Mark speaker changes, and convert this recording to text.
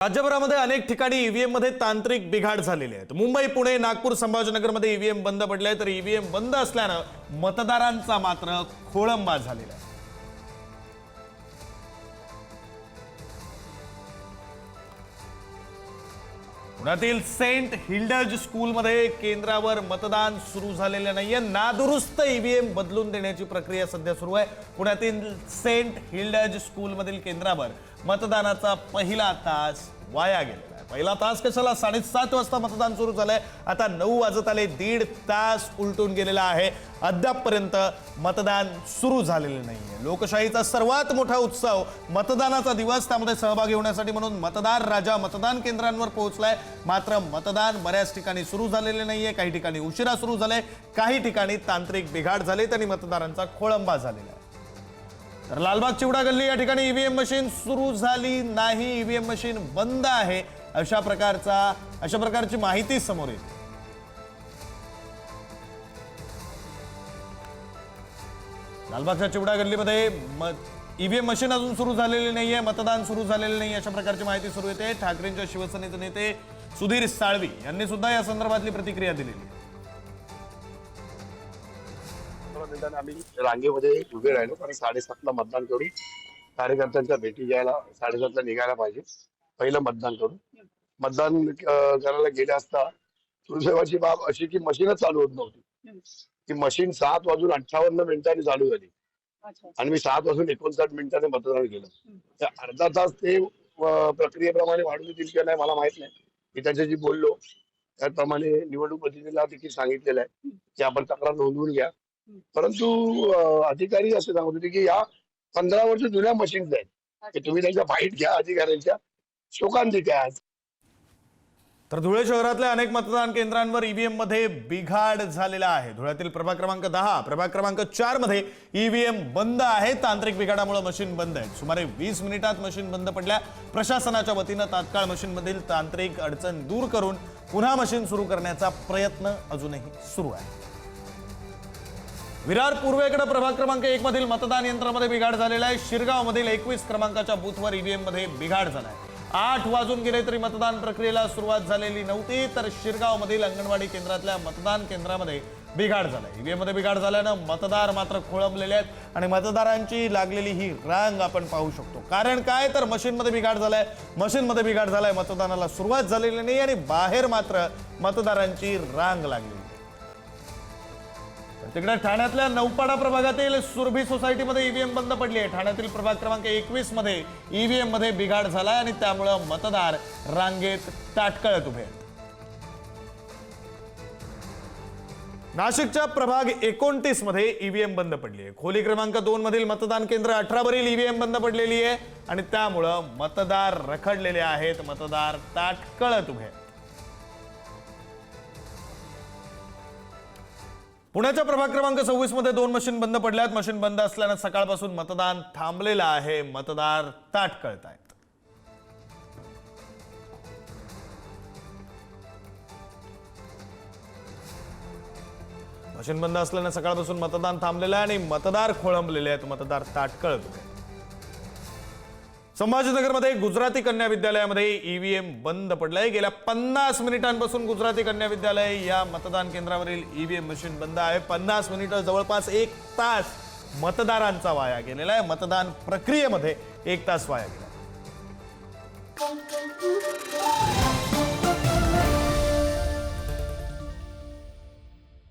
Speaker 1: राज्यभरामध्ये अनेक ठिकाणी ईव्हीएममध्ये तांत्रिक बिघाड झालेले आहेत मुंबई पुणे नागपूर संभाजीनगरमध्ये ईव्हीएम बंद पडले तर ईव्हीएम बंद असल्यानं मतदारांचा मात्र खोळंबा झालेला आहे. पुण्यातील सेंट हिल्डज स्कूलमध्ये केंद्रावर मतदान सुरू झालेलं नाहीये. नादुरुस्त ईव्हीएम बदलून देण्याची प्रक्रिया सध्या सुरू आहे. पुण्यातील सेंट हिल्डज स्कूलमधील केंद्रावर मतदानाचा पहिला तास वाया गेला. पहिला तास कशाला? साडेसात वाजता मतदान सुरू झालंय. आता नऊ वाजत आले दीड तास उलटून गेलेला आहे. अद्यापपर्यंत मतदान सुरू झालेलं नाहीये. लोकशाहीचा सर्वात मोठा उत्सव मतदानाचा दिवस. त्यामध्ये सहभागी होण्यासाठी म्हणून मतदार राजा मतदान केंद्रांवर पोहोचलाय. मात्र मतदान बऱ्याच ठिकाणी सुरू झालेले नाहीये. काही ठिकाणी उशिरा सुरू झालंय. काही ठिकाणी तांत्रिक बिघाड झाले आणि मतदारांचा खोळंबा झालेला आहे. तर लालबाग चिवडा गल्ली या ठिकाणी ईव्हीएम मशीन सुरू झाली नाही. ईव्हीएम मशीन बंद आहे. अशा प्रकारचा अशा प्रकारची माहिती समोर येते. लालबागच्या चिवडा गल्लीमध्ये ईव्हीएम मशीन अजून सुरू झालेली नाहीये मतदान सुरू झालेलं नाही अशा प्रकारची माहिती सुरू येते. ठाकरेंच्या शिवसेनेचे नेते सुधीर साळवी यांनी सुद्धा या संदर्भातली प्रतिक्रिया दिलेली
Speaker 2: आम्ही रांगेमध्ये उभे राहिलो कारण साडेसातला मतदान करून कार्यकर्त्यांच्या भेटी घ्यायला साडेसातला निघायला पाहिजे. पहिलं मतदान करू मतदान करायला गेले असता दुर्दैवाची बाब अशी की मशीनच चालू होत नव्हती. ती मशीन सात वाजून अठ्ठावन्न मिनिटांनी चालू झाली. आणि मी सात वाजून एकोणसाठ मिनिटांनी मतदान केलं. तर अर्धा तास ते प्रक्रियेप्रमाणे वाढून देतील किंवा नाही मला माहीत नाही. मी त्यांच्याशी बोललो. त्याप्रमाणे निवडणूक प्रतिनिधीला देखील सांगितलेलं आहे की आपण तक्रार नोंदवून घ्या. परंतु अधिकारी असे सांगत होते की या पंधरा वर्ष जुन्या मशीन्स आहेत. की तुम्ही त्यांच्या फाईट घ्या अधिकाऱ्यांच्या. शोकांती
Speaker 1: तर धुळे शहरातल्या अनेक मतदान केंद्रांवर ईव्हीएममध्ये बिघाड झालेला आहे. धुळ्यातील प्रभाग क्रमांक दहा प्रभाग क्रमांक चारमध्ये ईव्हीएम बंद आहे. तांत्रिक बिघाडामुळे मशीन बंद आहे सुमारे वीस मिनिटात मशीन बंद पडल्या. प्रशासनाच्या वतीनं तात्काळ मशीन मधील तांत्रिक अडचण दूर करून पुन्हा मशीन सुरू करण्याचा प्रयत्न अजूनही सुरू आहे. विरार पूर्वेकडे प्रभाग क्रमांक एक मधील मतदान यंत्रामध्ये बिघाड झालेला आहे. शिरगाव मधील एकवीस क्रमांकाच्या बूथवर ईव्हीएममध्ये बिघाड झालाय आठ वाजून गेले तरी मतदान प्रक्रियेला सुरुवात झालेली नव्हती तर शिरगावमधील अंगणवाडी केंद्रातल्या मतदान केंद्रामध्ये बिघाड झाला. ईव्हीएममध्ये बिघाड झाल्यानं मतदार मात्र खोळंबलेले आहेत आणि मतदारांची लागलेली ही रांग आपण पाहू शकतो. कारण काय? तर मशीनमध्ये बिघाड झालाय मशीनमध्ये बिघाड झालाय मतदानाला सुरुवात झालेली नाही आणि बाहेर मात्र मतदारांची रांग लागली. तिकडे ठाण्यातल्या नौपाडा प्रभागातील सुरभी सोसायटीमध्ये ईव्हीएम बंद पडली आहे. ठाण्यातील प्रभाग क्रमांक एकवीसमध्ये ईव्हीएममध्ये बिघाड झालाय आणि त्यामुळं मतदार रांगेत ताटकळत उभे नाशिकच्या प्रभाग एकोणतीसमध्ये ईव्हीएम बंद पडली आहे. खोली क्रमांक दोन मधील मतदान केंद्र अठरावरील ईव्हीएम बंद पडलेली आहे आणि त्यामुळं मतदार रखडलेले आहेत. मतदार ताटकळत उभे पुण्याच्या प्रभाग क्रमांक सव्वीसमध्ये दोन मशीन बंद पडल्यात. मशीन बंद असल्यानं सकाळपासून मतदान थांबलेलं आहे. मतदार ताट कळत आहेत. मशीन बंद असल्यानं सकाळपासून मतदान थांबलेलं आहे आणि मतदार खोळंबलेले आहेत. मतदार ताटकळत उभे आहेत. संभाजीनगरमध्ये गुजराती कन्या विद्यालयामध्ये ईव्हीएम बंद पडलंय. गेल्या पन्नास मिनिटांपासून गुजराती कन्या विद्यालय या मतदान केंद्रावरील ईव्हीएम मशीन बंद आहे. पन्नास मिनिटं जवळपास एक तास मतदारांचा वाया गेलेला आहे. मतदान प्रक्रियेमध्ये एक तास वाया गेला.